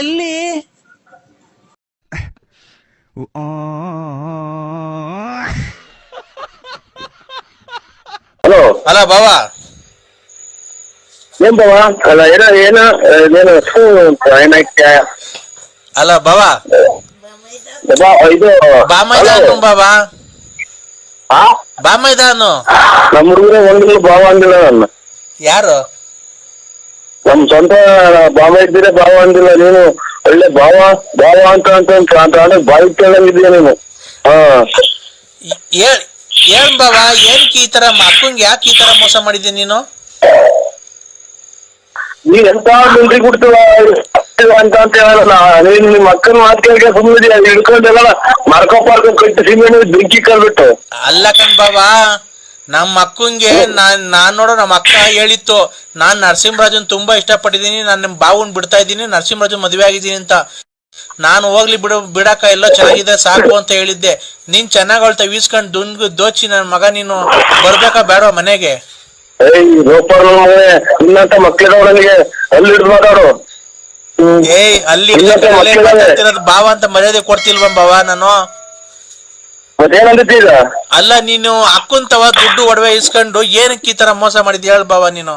ಎಲ್ಲಿ? ಹಲೋ. ಅಲ್ಲ ಬಾವ. ಏನ್ ಬಾವ? ಅಲ್ಲ ಏನೋ ಏನೋ ಏನು ಏನಕ್ಕೆ ಅಲ್ಲ ಬಾವ. ಇದು ಬಾ ಮೈದಾನು ಬಾಬಾ ಆ? ಬಾ ಮೈದಾನು ನಮ್ಮ ಹುಡುಗರ ಒಂದಿಲ್ಲ ಬಾವ ಅಂದಿಲ್ಲ ನನ್ನ ಯಾರು? ನಮ್ ಸ್ವಂತ ಭಾವ ಇದ್ದೀರಾ ಭಾವ ಅಂದಿಲ್ಲ ನೀನು. ಒಳ್ಳೆ ಭಾವ ಭಾವ ಅಂತ ಅಂತ ಅಂತ ಬಾಯಿ ಕೇಳಂಗಿದ್ಯ ನೀನು? ಹಾ. ಏನ್ ಏನ್ ಬಾವ ಏನಕ್ಕೆ ಈ ತರ ಮಕ್ಕಂಗ್ ಯಾಕೆ ಈ ತರ ಮೋಸ ಮಾಡಿದ್ದೀನಿ ನೀನು? ನೀ ಎಂತ ಮುಂದ್ರಿ ಕೊಡ್ತೀವ ಅಂತ ಅಂತ ಹೇಳಲ್ಲ. ನೀನ್ ನಿಮ್ ಅಕ್ಕನ ಮಾತು ಕೇಳಿಗೆ ಸುಮ್ಮನೆ ಹಿಡ್ಕೊಂಡೆಲ್ಲ ಮರ್ಕೊ ಪಾರ್ಕೊ ಕಟ್ಟಿ ಸಿಮೆಂಟ್ ಬೆಂಕಿ ಕಳ್ಬಿಟ್ಟು. ಅಲ್ಲ ಕಣ್ ಬಾವ ನಮ್ಮ ಅಕ್ಕಂಗೆ ನಾನ್ ನಾನ್ ನೋಡೋ ನಮ್ಮ ಅಕ್ಕ ಹೇಳಿತ್ತು ನಾನ್ ನರಸಿಂಹರಾಜನ್ ತುಂಬಾ ಇಷ್ಟಪಟ್ಟಿದ್ದೀನಿ ನಾನು ನಿಮ್ ಬಾವುನ್ ಬಿಡ್ತಾ ಇದ್ದೀನಿ ನರಸಿಂಹರಾಜನ್ ಮದುವೆ ಆಗಿದ್ದೀನಿ ಅಂತ. ನಾನು ಹೋಗ್ಲಿ ಬಿಡು ಬಿಡಾಕ ಎಲ್ಲ ಚೆನ್ನಾಗಿದೆ ಸಾಕು ಅಂತ ಹೇಳಿದ್ದೆ. ನೀನ್ ಚೆನ್ನಾಗ್ ಅಳ್ತಾ ವೀಸ್ಕೊಂಡ್ ದುಂಗ್ ದೋಚಿ ನನ್ ಮಗ ನೀನು ಬರ್ಬೇಕಾ ಬೇಡ ಮನೆಗೆ? ಏಯ್ ಇನ್ನಂತ ಅಲ್ಲಿ ಮಾತಾಡು. ಏಯ್ ಬಾವ ಅಂತ ಮರ್ಯಾದೆ ಕೊಡ್ತಿಲ್ವ ಬಾವ ನಾನು? ಮತ್ತೇನಂದಿತ್ತು ಈಗ? ಅಲ್ಲ ನೀನು ಅಕ್ಕಂತವ ದುಡ್ಡು ಒಡವೆ ಇಸ್ಕೊಂಡು ಏನಕ್ಕೆ ಈ ತರ ಮೋಸ ಮಾಡಿದ್ ಹೇಳ ಬಾವ ನೀನು.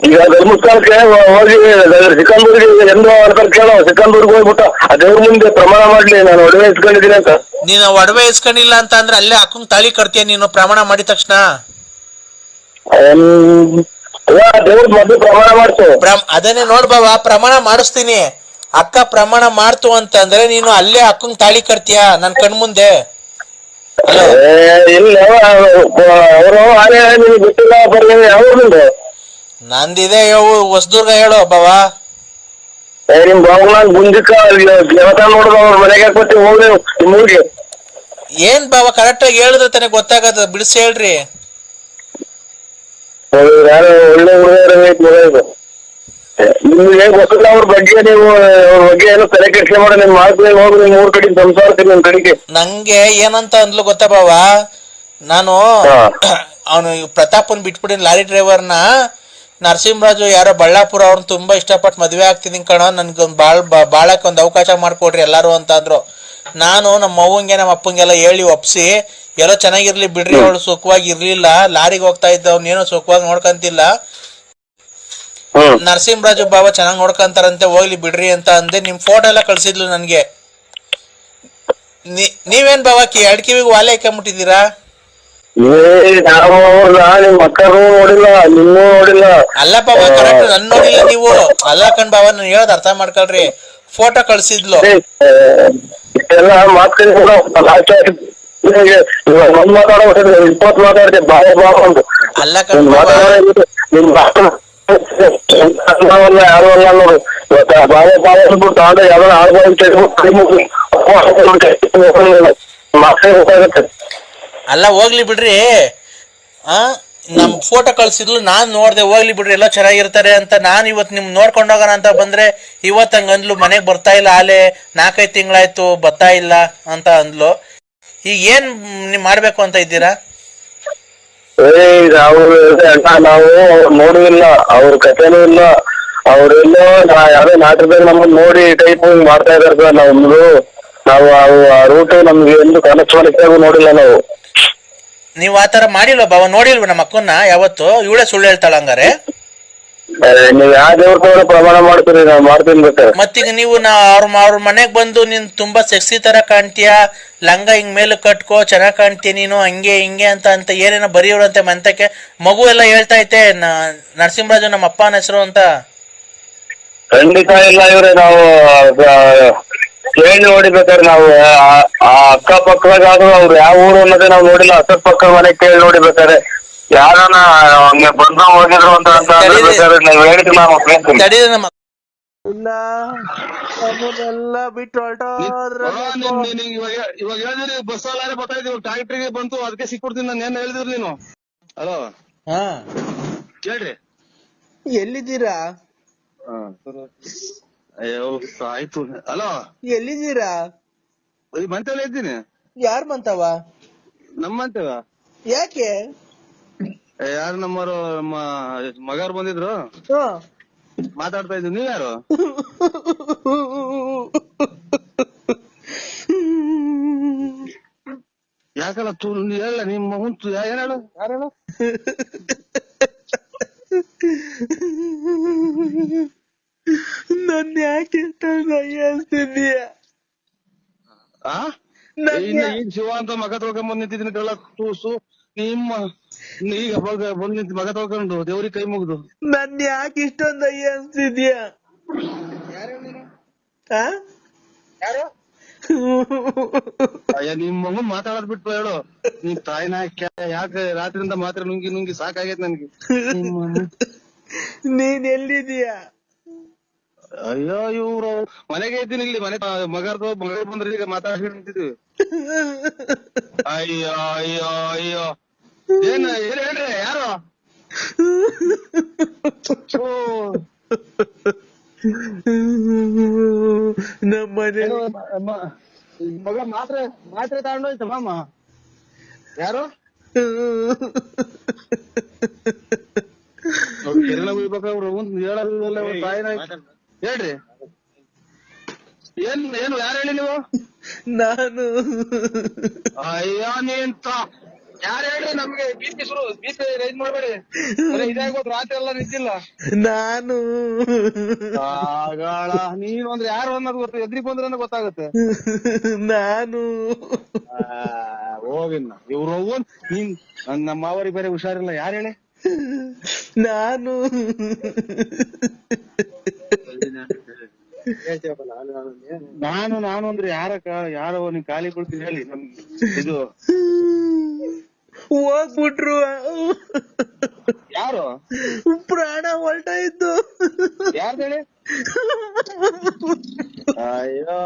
ಈಗ ಧರ್ಮಸ್ಥಳಕ್ಕೆ ಹೋ- ಹೋಗಿ ಸಿಕ್ಕಂದೂರಿಗೆ ಎಂದು ಅಂತಾರೆ ಕೇಳೋ ಸಿಕ್ಕಂದೂರಿಗೆ ಹೋಗ್ಬಿಟ್ಟು ಆ ದೇವ್ರ ಮುಂದೆ ಪ್ರಮಾಣ ಮಾಡ್ಲಿ ನಾನು ಒಡವೆ ಇಸ್ಕೊಂಡಿದ್ದೀನಿ ಅಂತ. ನೀನು ಒಡವೆ ಇಸ್ಕೊಂಡಿಲ್ಲ ಅಂತ ಅಂದ್ರೆ ಅಲ್ಲೇ ಅಕ್ಕಂಗ್ ತಾಳಿ ಕಟ್ತೀಯ ನೀನು ಪ್ರಮಾಣ ಮಾಡಿದ ತಕ್ಷಣ. ಇಲ್ಲ, ದೇವ್ರ ಮೊದ್ಲು ಪ್ರಮಾಣ ಮಾಡ್ತು ಪ್ರಮ್- ಅದನ್ನೇ ನೋಡ್ ಬಾವ ಪ್ರಮಾಣ ಮಾಡಿಸ್ತೀನಿ. ಅಕ್ಕ ಪ್ರಮಾಣ ಮಾಡ್ತು ಅಂತಂದ್ರೆ ನೀನು ಅಲ್ಲೇ ಅಕ್ಕಂಗ್ ತಾಳಿ ಕಟ್ತೀಯ? ನನ್ ಕಣ್ ಮುಂದೆ. ಏ, ಇಲ್ಲ ಅವರು ನಿಮ್ಗೆ ಗೊತ್ತಿಲ್ಲ ಬರ್ಲಿ ಯಾವ ನಿಂದು ನಂದಿದೆ ಯವು ಹೊಸದುರ್ಗ ಹೇಳು ಬಾವ. ನಿಮ್ ಬಾವುನಾಗ್ ಗುಂಜಿಕ ದೇವತಾ ನೋಡಿದ ಅವ್ರ ಮನೆಗೆ ಹಾಕ್ಬಿಟ್ಟು ಹೋಗ್ರಿ ನಿಮ್ ಊರಿಗೆ. ಏನ್ ಬಾವ ಕರೆಕ್ಟ್ ಆಗಿ ಹೇಳಿದ್ರೆ ತನಗೆ ಗೊತ್ತಾಗದ ಬಿಡಿಸಿ ಹೇಳ್ರಿ. ಯಾರು ಒಳ್ಳೆ ಹುಡುಗರು ನಿಮ್ಗೆ ಗೊತ್ತಿಲ್ಲ ಅವ್ರ ಬಗ್ಗೆ ನೀವು ಅವ್ರ ಬಗ್ಗೆ ಏನೋ ತಲೆ ಮಾಡಿ ನಿಮ್ ಹೋಗ್ರಿ ನಿಮ್ ಊರ್ ಕಡೆ ಸಂಸಾರಕ್ಕೆ ನಿಮ್ ಕಡೆಗೆ. ನಂಗೆ ಏನಂತ ಅಂದ್ಲು ಗೊತ್ತಾ ಬಾವ? ನಾನು ಹಾ. ಅವನು ಪ್ರತಾಪನ್ ಬಿಟ್ಬಿಟ್ಟಿನ ಲಾರಿ ಡ್ರೈವರ್ನ ನರಸಿಂಹರಾಜು ಯಾರೋ ಬಳ್ಳಾಪುರ ಅವ್ರನ್ನ ತುಂಬಾ ಇಷ್ಟಪಟ್ಟು ಮದ್ವೆ ಆಗ್ತಿದ್ದೀನಿ ಕಣೋ ನನ್ಗೊಂದು ಬಾಳ್ ಬಾ- ಬಾಳಕ್ ಒಂದ್ ಅವಕಾಶ ಮಾಡ್ಕೊಡ್ರಿ ಎಲ್ಲಾರು ಅಂತ ಅಂದ್ರು. ನಾನು ನಮ್ಮ ಅವ್ವಂಗೆ ನಮ್ಮ ಅಪ್ಪಂಗೆಲ್ಲ ಹೇಳಿ ಒಪ್ಸಿ ಎಲ್ಲೋ ಚೆನ್ನಾಗಿರ್ಲಿ ಬಿಡ್ರಿ ಅವಳು ಸುಖವಾಗಿ ಇರ್ಲಿಲ್ಲ ಲಾರಿಗೆ ಹೋಗ್ತಾ ಇದ್ದ ಅವ್ನೇನೋ ಸುಖವಾಗಿ ನೋಡ್ಕಂತಿಲ್ಲ. ನರಸಿಂಹರಾಜು ಬಾಬಾ ಚೆನ್ನಾಗಿ ನೋಡ್ಕಂತಾರಂತೆ ಹೋಗ್ಲಿ ಬಿಡ್ರಿ ಅಂತ ಅಂದೆ. ನಿಮ್ ಫೋಟೋ ಎಲ್ಲ ಕಳ್ಸಿದ್ಲು ನನ್ಗೆ. ನೀವೇನ್ ಬಾಬಾ ಕಿ ಎರಡ್ ಕಿವಿಗೆ ವಾಲೆ ಹಾಕೊಂಬಿಟ್ಟಿದ್ದೀರಾ ನಿನ್ನೂ ಅಲ್ಲ ಬಾಬಾ ಕರೆಕ್ಟ್ ನನ್ ನೋಡಿಲ್ಲ ನೀವು. ಅಲ್ಲ ಕಣ್ ಬಾಬಾ ನಾನು ಹೇಳೋದ್ ಅರ್ಥ ಮಾಡ್ಕೊಳ್ರಿ. ಫೋಟೋ ಕಳ್ಸಿದ್ಲು. ಅಲ್ಲ ಕಣ್ ಅಲ್ಲ, ಹೋಗ್ಲಿ ಬಿಡ್ರಿ. ಆ, ನಮ್ ಫೋಟೋ ಕಳ್ಸಿದ್ಲು, ನಾನ್ ನೋಡ್ದೆ, ಹೋಗ್ಲಿ ಬಿಡ್ರಿ, ಎಲ್ಲ ಚೆನ್ನಾಗಿರ್ತಾರೆ ಅಂತ ನಾನ್ ಇವತ್ ನಿಮ್ ನೋಡ್ಕೊಂಡ್ ಹೋಗೋಣ ಅಂತ ಬಂದ್ರೆ ಇವತ್ ಹಂಗ ಅಂದ್ಲು, ಮನೆಗ್ ಬರ್ತಾ ಇಲ್ಲ, ಆಲೆ ನಾಲ್ಕೈದು ತಿಂಗಳಾಯ್ತು ಬರ್ತಾ ಇಲ್ಲ ಅಂತ ಅಂದ್ಲು. ಈಗ ಏನ್ ನೀವ್ ಮಾಡ್ಬೇಕು ಅಂತ ಇದ್ದೀರಾ? ಏ ನಾವು ಅಣ್ಣ ನಾವು ಅವ್ರ್ ನೋಡುವಿಲ್ಲ ಅವ್ರ ಕಥೆನೂ ಇಲ್ಲ. ಅವ್ರೆಲ್ಲೋ ನಾ- ಯಾರೋ ನಾಟಕದಲ್ಲಿ ನಮ್ಮನ್ನ ನೋಡಿ ಟೈಪ್ ಮಾಡ್ತಾ ಇದಾರೆ ಸರ್ ನಮ್ದು. ನಾವು ಆ ರೂಟ್ ನಮ್ಗೆ ಎಂದು ಕನೆಕ್ಟ್ ಮಾಡಕ್ಕೆ ನೋಡಿಲ್ಲ ನಾವು. ನೀವ್ ಆತರ ಮಾಡಿಲ್ಲ ಬಾವ? ನೋಡಿಲ್ವ ನಮ್ಮ ಅಕ್ಕನ್ನ ಯಾವತ್ತು? ಇವಳೇ ಸುಳ್ಳು ಹೇಳ್ತಾಳ ಹಂಗಾರೆ. ಏ, ನೀವ್ ಯಾವ ದೇವ್ರ ತಗೊಂಡು ಪ್ರಮಾಣ ಮಾಡ್ತೀರಿ ನಾವು ಮಾಡ್ತೀನಿ ಬೇಕಾರೆ ಮತ್ತೀಗ ನೀವು ನಾ ಅವ್ರ ಅವ್ರ ಮನೆಗ್ ಬಂದು ನೀನ್ ತುಂಬಾ ಸೆಕ್ಸಿ ತರ ಕಾಣ್ತೀಯ? ಲಂಗ ಹಿಂಗ್ ಮೇಲೆ ಕಟ್ಕೋ ಚೆನ್ನಾಗಿ ಕಾಣ್ತೀನಿ ನೀನು ಹಂಗೆ ಹಿಂಗೆ ಅಂತ ಅಂತ ಏನೇನೋ ಬರೆಯೋರಂತೆ ಮಂತಕ್ಕೆ. ಮಗು ಎಲ್ಲ ಹೇಳ್ತಾ ಐತೆ ನರಸಿಂಹರಾಜು ನಮ್ಮ ಅಪ್ಪನ ಹೆಸರು ಅಂತ. ಖಂಡಿತ ಇಲ್ಲ ಇವ್ರೆ ನಾವು ಕೇಳಿ ನೋಡಿಬೇಕಾದ್ರೆ ನಾವು ಆ- ಪಕ್ಕದಾಗಾದ್ರೂ ಅವ್ರು ಯಾವ ಊರು ಅನ್ನೋದೇ ನಾವು ನೋಡಿಲ್ಲ ಅಕ್ಕಪಕ್ಕ ಮನೆ ಕೇಳಿ ನೋಡಿಬೇಕಾದ್ರೆ ಯಾರನ್ನ ಬಂದ್ರು ಬಂದು ಹೋಗಿದ್ರು ಅಂತ ಅಂತ ಹೇಳಿದ್ರೆ ನಾವು ನಾವ್ ಇಲ್ಲ. ನಮ್ಮನ್ನೆಲ್ಲ ಬಿಟ್ಟು ಹೊರಟೋದ್ರ ಇವಾಗ ಇವಾಗ ಹೇಳಿದ್ರಿ ಬಸ್ ಅಲ್ಲಾರೆ ಬರ್ತಾ ಇದ್ದೀವಿ ಟ್ರಾಕ್ಟ್ರಿಗೆ ಬಂತು ಅದಕ್ಕೆ ಸಿಕ್ಬಿಡ್ತೀನಿ ನಾನು ಏನ್ ಹೇಳಿದ್ರಿ ನೀನು? ಹಲೋ ಹಾ. ಕೇಳ್ರಿ. ಎಲ್ಲಿದ್ದೀರಾ? ಅಯ್ಯೋ ಆಯ್ತು. ಹಲೋ ಎಲ್ಲಿದ್ದೀರಾ? ಈ ಮಂತೇಲಿ ಇದ್ದೀನಿ. ಯಾರ್ ನಮ್ಮ ಮಂತವ ಯಾಕೆ? ಯಾರು ನಮ್ಮರು ನಮ್ಮ ಮಗಾರ್ ಬಂದಿದ್ರು? ಹ್ಮ್ ಮಾತಾಡ್ತಾ ಇದ್ದು ನೀವ್ ಯಾರು? ಯಾಕಲ್ಲ ತು ಹೇಳ ನಿಮ್ಮ ಮಗುಂತು ಏನ್ ಹೇಳು? ಯಾರು ಹೇಳು ನನ್ ಯಾಕೆ ಹೇಳ್ತಿದ್ದೀಯ? ಆ? ಈಗ ಶಿವ ಅಂತ ಮಗ ತೊಳ್ಕೊಂಡ್ ಬಂದ್ ನಿಂತಿದ್ದೀನಿ ಕೇಳ ತೂಸು. ನಿಮ್ಮ ಈಗ ಬಂದ್ ಬಂದ್ ನಿಂತು ಮಗ ತಗೊಂಡು ದೇವ್ರಿಗೆ ಕೈ ಮುಗ್ದು. ನನ್ ಯಾಕೆ ಇಷ್ಟೊಂದು ಅಯ್ಯ ಆ? ಯಾರು? ಅಯ್ಯ ನಿಮ್ ಮಗನ್ ಮಾತಾಡೋದ್ ಬಿಟ್ಟು ಹೇಳು. ನಿಮ್ ತಾಯಿನ ಯಾಕೆ ರಾತ್ರಿಯಿಂದ ಮಾತ್ರ ನುಂಗಿ ನುಂಗಿ ಸಾಕಾಗೈತ್ ನನ್ಗೆ. ನೀನ್ ಎಲ್ಲಿದೀಯಾ? ಅಯ್ಯೋ ಇವ್ರು ಮನೆಗೆ ಇದ್ದೀನಿ ಇಲ್ಲಿ. ಮನೆ ಮಗರ್ದು ಮಗ ಬಂದ್ರೆ ಈಗ ಮಾತಾಡ್ಕೊಂಡು ನಿಂತಿದ್ವಿ. ಅಯ್ಯೋ ಅಯ್ಯೋ ಅಯ್ಯೋ. ಏನ್ ಏನ್ ಹೇಳ್ರಿ ಯಾರು? ನಮ್ಮನೆ ಮಗ ಮಾತ್ರೆ ಮಾತ್ರೆ ತಗೊಂಡೋಯ್ತ ಮಾಮ. ಯಾರು? ಅವ್ರು ಕೆರೆನ ಉಯ್ಬೇಕು ಒಂದ್ ಹೇಳಲ್ಲ ತಾಯಿನ ಹೇಳ್ರಿ. ಏನ್ ಏನು ಯಾರು ಹೇಳಿ ನೀವು? ನಾನು. ಅಯ್ಯೋ ನೀನ್ ಯಾರು ಹೇಳ್ರಿ ನಮ್ಗೆ? ಬೀಪಿ ಶುರು ಬೀಪಿ ರೈಸ್ ಮಾಡ್ಬೇಡಿ. ಇದಾಗೋದು ರಾತ್ರಿ ಎಲ್ಲ ನಿಂತಿಲ್ಲ. ನಾನು. ಆಗಾಳ ನೀನು ಅಂದ್ರೆ ಯಾರು ಅನ್ನೋದು ಗೊತ್ತ ಎದ್ರಿಗೆ ಬಂದ್ರೆ ಗೊತ್ತಾಗುತ್ತೆ. ನಾನು. ಹೋಗಿನ್ನ ಇವ್ರು ನೀನ್ ನನ್- ನಮ್ಮ ಮಾವರಿಗೆ ಬೇರೆ ಹುಷಾರಿಲ್ಲ ಯಾರು ಹೇಳಿ? ನಾನು. ನಾನು ನಾನು ಅಂದ್ರೆ ಯಾರ ಯಾರೋ ನೀನ್ ಖಾಲಿ ಕೊಡ್ತೀನಿ ಹೇಳಿ ನಮ್ ಇದು. ಹೋಗ್ಬಿಟ್ರು. ಯಾರು? ಪ್ರಾಣ ಹೊಲ್ಟಾಯ್ತು ಯಾರ್ದು ಹೇಳಿ? ಅಯ್ಯೋ.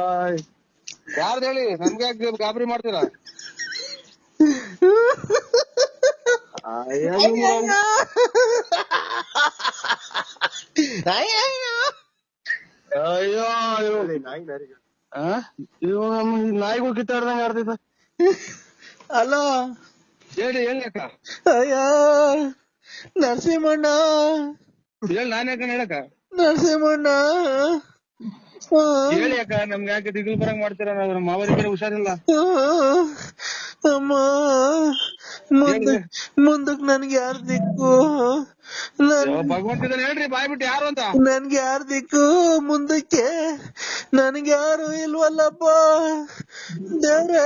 ಯಾರ್ದು ಹೇಳಿ? ನಮ್ಗೆ ಗಾಬರಿ ಮಾಡ್ತೀರಾ? ಅಯ್ಯೋ. ಅಯ್ಯೋ ಆ? ಇವ್ ನಮ್ ನಾಯಿಗಳು ಕಿತ್ತಾಡ್ದಂಗ ಆಡ್ತೈತ ಅಲೋ ಹೇಳಿ ಹೇಳಿ ಅಕ್ಕ. ಅಯ್ಯೋ ನರಸಿಂಹಣ್ಣ. ಹೇಳಿ ನಾನೇ ಅಕ್ಕ ಹೇಳಕ್ಕ? ನರಸಿಂಹಣ್ಣ. ಹೇಳಿ ಅಕ್ಕ ನಮ್ಗೆ ಯಾಕೆ ದಿಗಿಲ್ ಬರಂಗ್ ಮಾಡ್ತೀರ ನಾವು ನಮ್ಮ ಮಾವರಿಗೆ ಹುಷಾರಿಲ್ಲ. ಅಮ್ಮ ಮುಂದೆ ಮುಂದಕ್ ನನ್ಗೆ ಯಾರ್ ದಿಕ್ಕು? ಭಗವಂತ ಹೇಳ್ರಿ ಬಾಯ್ ಬಿಟ್ಟು ಯಾರು ಅಂತ? ನನ್ಗೆ ಯಾರ್ ದಿಕ್ಕು? ಮುಂದಕ್ಕೆ ನನ್ಗೆ ಯಾರು ಇಲ್ವಲ್ಲಪ್ಪ? ದೇವ್ರೆ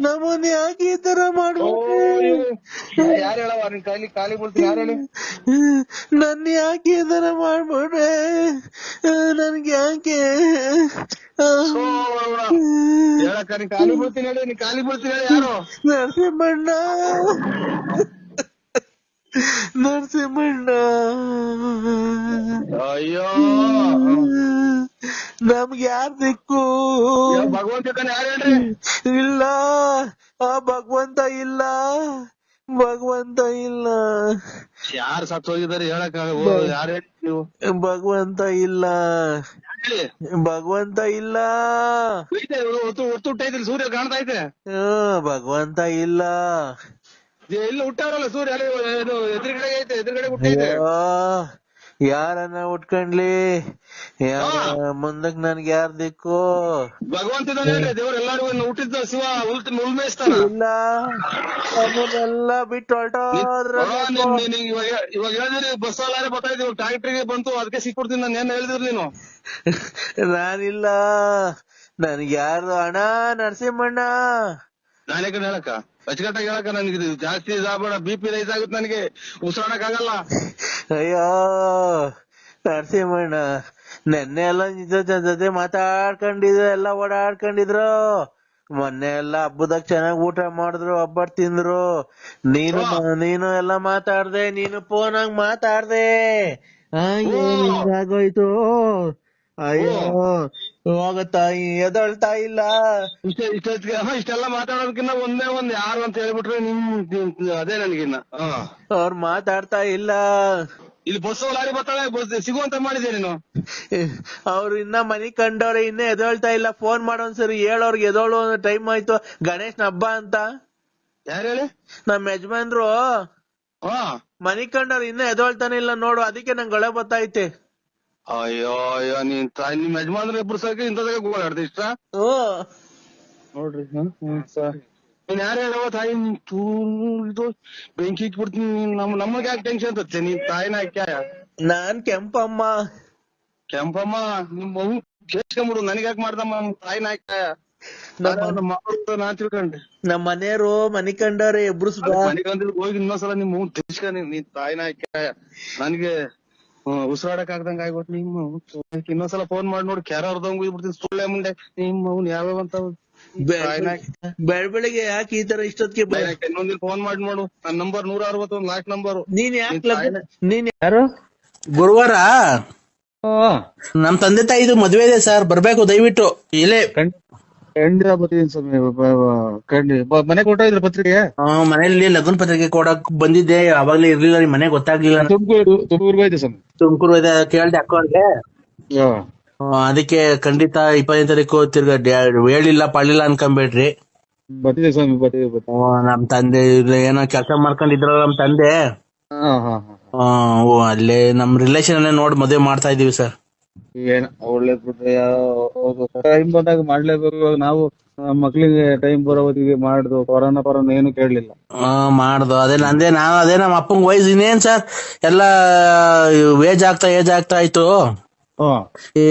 ನಮ್ಮನ್ ಯಾಕೆ ಈ ತರ ಮಾಡ್ಬಿಟ್ರಿ ಯಾರು ಹೇಳವ ನಿನ್ ಕೈಲಿ ಖಾಲಿ ಯಾರು ಹೇಳಿ? ನನ್ನ ಯಾಕೆ ಈ ತರ ಮಾಡ್ಬಿಟ್ರೆ ನನ್ಗೆ ಯಾಕೆ. ಹೇಳಕ್ಕ ನೀನ್ ಖಾಲಿ ಬಿಡ್ತೀನಿ ಹೇಳಿ ನೀನ್ ಖಾಲಿ ಬಿಡ್ತೀನಿ ಯಾರು? ನರಸಿಂಹಣ್ಣ. ನರಸಿಂಹಣ್ಣ. ಅಯ್ಯೋ. ನಮ್ಗೆ ಯಾರ್ ದಿಕ್ಕು? ಭಗವಂತ ಯಾರು ಹೇಳ್ರಿ? ಇಲ್ಲ. ಆ ಭಗವಂತ ಇಲ್ಲ. ಭಗವಂತ ಇಲ್ಲ. ಯಾರು ಸತ್ ಹೋಗಿದ್ದಾರೆ ಹೇಳಕ್ ಯಾರು ನೀವು? ಭಗವಂತ ಇಲ್ಲ. ಭಗವಂತ ಇಲ್ಲ. ಹುಟ್ಟೈತಿ ಸೂರ್ಯ ಕಾಣ್ತಾ ಐತೆ. ಭಗವಂತ ಇಲ್ಲ. ಇಲ್ಲ ಹುಟ್ಟಾರಲ್ಲ ಸೂರ್ಯ? ಎದುರುಗಡೆ ಐತೆ ಎದುರುಗಡೆ ಹುಟ್ಟೈತೆ ಯಾರನ್ನ ಉಟ್ಕೊಂಡ್ಲಿ? ಯಾರ ಮುಂದಕ್ ನನ್ಗೆ ಯಾರ್ ದಿಕ್ಕು? ಭಗವಂತ ಹೇಳ್ರಿ ದೇವ್ರ ಎಲ್ಲಾರಿಗೂ ಹುಟ್ಟಿದ್ದ ಶಿವ ಉಲ್ಟ್ ಉಲ್ಮೇಯಿಸ್ತಾನ ಇಲ್ಲ. ನಮ್ಮನ್ನೆಲ್ಲ ಬಿಟ್ಟು ಹೊರಟೋದ್ರ ಇವಾಗ ಇವಾಗ ಹೇಳಿದ್ರಿ ಬಸ್ ಅಲ್ಲಾರೆ ಬರ್ತಾ ಇದ್ದೀವಿ ಟ್ರಾಕ್ಟರ್ಗೆ ಬಂತು ಅದಕ್ಕೆ ಸಿಕ್ಬಿಡ್ತೀನಿ ನಾನು. ಏನ್ ಹೇಳಿದ್ರಿ ನೀನು? ನಾನಿಲ್ಲ. ನನ್ಗೆ ಯಾರು ಅಣ್ಣ ನರಸಿಂಹಣ್ಣ? ನಾನೇ ಕಡೆ ಹೇಳಕ್ಕ. ಅಚ್ಚುಕಟ್ಟಾಗಿ ಹೇಳಕ ನನಗೆ ಇದು ಜಾಸ್ತಿ ಇದಾಗಬೇಡ ಬಿ ಪಿ ರೈಸ್ ಆಗುತ್ತೆ ನನಗೆ. ಉಸಿರಾಡಕ್ ಆಗಲ್ಲ ಅಯ್ಯೋ ನರಸಿಂಹಣ್ಣ ನೆನ್ನೆ ಎಲ್ಲ ನಿಜ ಜೊತೆ ಮಾತಾಡ್ಕೊಂಡಿದ್ರು ಎಲ್ಲ ಓಡಾಡ್ಕೊಂಡಿದ್ರು. ಮೊನ್ನೆ ಎಲ್ಲ ಹಬ್ಬದಾಗ ಚೆನ್ನಾಗ್ ಊಟ ಮಾಡಿದ್ರು ಒಬ್ಬಟ್ ತಿಂದ್ರು. ನೀನು ನೀನು ಎಲ್ಲ ಮಾತಾಡ್ದೆ ನೀನು ಫೋನ್ ಹಂಗ್ ಮಾತಾಡ್ದೆ. ಆಗೋಯ್ತು ಅಯ್ಯೋ. ಹೋಗತ್ತಾ ಎದಳ್ತಾ ಇಲ್ಲ ಇಷ್ಟ ಇಷ್ಟೊತ್ತಿಗೆ ಹಾ ಇಷ್ಟೆಲ್ಲ ಮಾತಾಡೋದಕ್ಕಿಂತ ಒಂದೇ ಒಂದ್ ಯಾರು ಅಂತ ಹೇಳ್ಬಿಟ್ರೆ ನಿಮ್ ನಿಮ್- ಅದೇ ನನಗಿನ್ನ. ಅವ್ರ ಅವ್ರು ಮಾತಾಡ್ತಾ ಇಲ್ಲ. ಇಲ್ಲಿ ಬಸ್ ಲಾರಿ ಬರ್ತಾಳೆ ಬಸ್ ಸಿಗುವಂತ ಮಾಡಿದೆ ನೀನು? ಅವ್ರು ಇನ್ನ ಮನಿ ಕಂಡವ್ರೆ ಇನ್ನ ಎದೊಳ್ತಾ ಇಲ್ಲ. ಫೋನ್ ಮಾಡೋನ್ಸರಿ ಹೇಳೋರ್ಗೆ ಎದೋಳು ಟೈಮ್ ಆಯ್ತು. ಗಣೇಶನ ಹಬ್ಬ ಅಂತ. ಯಾರು ಹೇಳಿ? ನಮ್ ಯಜಮಾನ್ರು. ಹಾ. ಮನಿ ಕಂಡವ್ರು ಇನ್ನ ಎದೋಳ್ತಾನೆ ಇಲ್ಲ ನೋಡು ಅದಕ್ಕೆ ನಂಗ್ ಗಳೆ ಬತ್ತೈತೆ ಅಯ್ಯೋ ಅಯ್ಯೋ ನೀನ್ ತಾಯಿ ನಿಮ್ ಯಜಮಾನ್ರ ಇಬ್ರು ಸಾಕಿ ಇಂಥದಾಗ ಗೋಳಾಡ್ದೆ ಇಷ್ಟ? ನೋಡ್ರಿ ನೀನ್ ಯಾರು ಹೇಳವ ತಾಯಿ ನೀನ್ ತೂ ಇದು ಬೆಂಕಿ ಇಟ್ಬಿಡ್ತೀನಿ ನಮ್ ನಮಗೆ ಯಾಕೆ ಟೆನ್ಷನ್ ತತ್ತೆ ನೀನ್ ತಾಯಿನ ಯಾಕೆ? ನಾನ್ ಕೆಂಪಮ್ಮ. ಕೆಂಪಮ್ಮ ನಿಮ್ ಮಗು ಕೇಸ್ಕೊಂಬಿಡು ನನಗ್ ಯಾಕೆ ಮಾಡ್ದಮ್ಮ ನಮ್ ತಾಯಿನ ನಮ್ ಮಗಳು ನಾ ತಿಳ್ಕೊಂಡೆ. ನಮ್ಮ ಮನೆಯವರು ಮನಿ ಕಂಡವ್ರೆ ಎಬ್ರು ಹೋಗಿ ಇನ್ನೊಂದ್ಸಲ ನಿಮ್ ಮಗು ತಿಳಿಸ್ಕೊಂಡಿ ನೀನ್ ತಾಯಿನ ಯಾಕೆ? ನನ್ಗೆ ಉಸಿರಾಡಕ್ ಆಗ್ದಂಗ ಆಗ್ಬಿಟ್ಟು ನಿಮ್ಮ ಇನ್ನೊಂದ್ಸಲ ಫೋನ್ ಮಾಡಿ ನೋಡಿ ಕ್ಯಾರ ಹೊರ್ದಂಗ್ ಹೋಗ್ಬಿಡ್ತೀನಿ. ಸುಳ್ಳೆ ಮುಂಡೆ ನಿಮ್ಮ ಮಗನ್ ಯಾವ್ಯಾವ ಅಂತ? ಬೆಳ್ ಬೆಳಿಗ್ಗೆ ಯಾಕೆ ಈ ತರ ಇಷ್ಟೊತ್ತಿಗೆ ಇನ್ನೊಂದಿನ ಫೋನ್ ಮಾಡಿ ನೋಡು. ನನ್ನ ನಂಬರ್ ನೂರ ಅರವತ್ತೊಂದು ಲಾಸ್ಟ್ ನಂಬರ್ ನೀನ್ ಯಾಕೆ ನಿನ್ ನೀನ್ ಯಾರು? ಗುರುವಾರ? ನಮ್ ತಂದೆ ತಾಯಿದು ಮದ್ವೆ ಇದೆ ಸರ್. ಬರ್ಬೇಕು ದಯವಿಟ್ಟು. ಇಲ್ಲೇ ಖಂಡಿತ ಬರ್ತೀನಿ ಸ್ವಾಮಿ. ಕಂಡಿ ಮನೆ ಕೊಟ್ಟಿದ್ರ ಪತ್ರಿಕೆ? ಆ, ಮನೇಲಿ ಲಗ್ನ ಪತ್ರಿಕೆ ಕೊಡಕ್ ಬಂದಿದ್ದೆ. ಅವಾಗ್ಲೇ ಇರ್ಲಿಲ್ಲ ನಿಮ್ ಮನೆ ಗೊತ್ತಾಗ್ಲಿಲ್ಲ. ತುಮಕೂರು ತುಮಕೂರು ಬೈದೆ ಸ್ವಾಮಿ. ತುಮಕೂರು ಕೇಳ್ದೆ ಅಕ್ಕವ್ರಿಗೆ. ಆ, ಅದಕ್ಕೆ ಖಂಡಿತ ಇಪ್ಪತ್ತನೇ ತಾರೀಕು ತಿರ್ಗ ಹೇಳಿಲ್ಲ ಪಳ್ಳಿಲ್ಲ ಅನ್ಕೊಂಬೇಡ್ರಿ. ಬರ್ತೀವಿ ಸ್ವಾಮಿ ಆ, ನಮ್ ತಂದೆ ಏನೋ ಕೆಲಸ ಮಾಡ್ಕೊಂಡಿದ್ರ ನಮ್ ತಂದೆ. ಅಲ್ಲೇ ನಮ್ ರಿಲೇಷನ್ ನೋಡ್ ಮದ್ವೆ ಮಾಡ್ತಾ ಇದೀವಿ ಸರ್. ಏನ ಒಳ್ಳೆ ಬಿಡ್ರಿ ಟೈಮ್ ಬಂದಾಗ ಮಾಡ್ಲೇಬೇಕು. ಇವಾಗ ನಾವು ಮಕ್ಳಿಗೆ ಟೈಮ್ ಬರೋ ಹೊತ್ತಿಗೆ ಮಾಡ್ದು. ಕೊರೋನಾ ಪರೋನ ಏನು ಕೇಳಲಿಲ್ಲ. ಆ ಮಾಡ್ದು. ಅದೇ ನಂದೇ ನಾವ್ ಅದೇ ನಮ್ಮ ಅಪ್ಪಂಗ್ ವಯಸ್ಸು ಇನ್ನೇನ್ ಸರ್? ಎಲ್ಲಾ ಏಜ್ ಆಗ್ತಾ ಏಜ್ ಆಗ್ತಾ ಆಯ್ತು. ಹ್ಮ್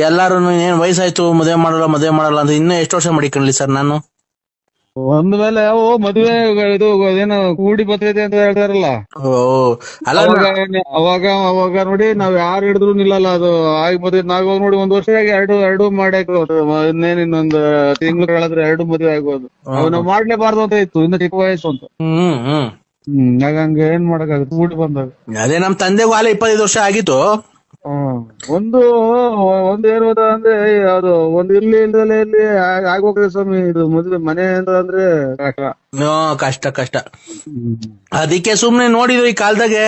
ಎಲ್ಲಾರು ಏನ್ ವಯಸ್ಸಾಯ್ತು? ಮದ್ವೆ ಮಾಡಲ್ಲ ಮದ್ವೆ ಮಾಡಲ್ಲ ಅಂತ ಇನ್ನೂ ಎಷ್ಟು ವರ್ಷ ಮಾಡಿಕೊಂಡ್ಲಿ ಸರ್ ನಾನು? ಒಂದ್ ಮೇಲೆ ಅವು ಮದ್ವೆ ಇದು ಏನೋ ಕೂಡಿ ಬರ್ತೈತೆ ಅಂತ ಹೇಳ್ತಾರಲ್ಲ? ಓ ಅಲ್ಲ ಅವಾಗ ಅವಾಗ ಅವಾಗ ನೋಡಿ ನಾವ್ ಯಾರು ಹಿಡಿದ್ರು ನಿಲ್ಲಲ್ಲ ಅದು. ಆಗಿ ಮದ್ವೆ ನಾವ್ ಇವಾಗ ನೋಡಿ ಒಂದ್ ವರ್ಷ ಆಗಿ ಎರಡು ಎರಡು ಮಾಡಕ್ ಇನ್ನೇನ್ ಇನ್ನೊಂದ್ ತಿಂಗಳು ಕಳೆದ್ರೆ ಎರಡು ಮದ್ವೆ ಆಗೋದು. ನಾವ್ ಮಾಡ್ಲೇಬಾರ್ದು ಅಂತ ಇತ್ತು ಇನ್ನು ಚಿಕ್ಕ ವಯಸ್ಸು ಅಂತ. ಹ್ಮ್ ಹ್ಮ್. ಹ್ಮ್ ಆಗ ಹಂಗ ಏನ್ ಮಾಡಕ್ಕಾಗುತ್ತೆ? ಕೂಡಿ ಬಂದಾಗ. ಅದೇ ನಮ್ ತಂದೆ ಅಲ್ಲೇ ಇಪ್ಪತ್ತೈದು ವರ್ಷ ಆಗಿತ್ತು. ಹ್ಮ್. ಒಂದು ಒಂದ್ ಏನ್ ಗೊತ್ತಾ ಅಂದ್ರೆ ಅದು ಒಂದ್ ಇಲ್ಲಿ ಇಲ್ದಲೆ ಇರ್ಲಿ ಆಗ್- ಆಗೋಗ್ತದೆ ಸ್ವಾಮಿ. ಇದು ಮದ್ವೆ ಮನೆ ಅಂತ ಅಂದ್ರೆ ಕಷ್ಟ. ಕಷ್ಟ ಕಷ್ಟ. ಅದಕ್ಕೆ ಸುಮ್ನೆ ನೋಡಿದ್ವಿ ಈ ಕಾಲದಾಗೆ.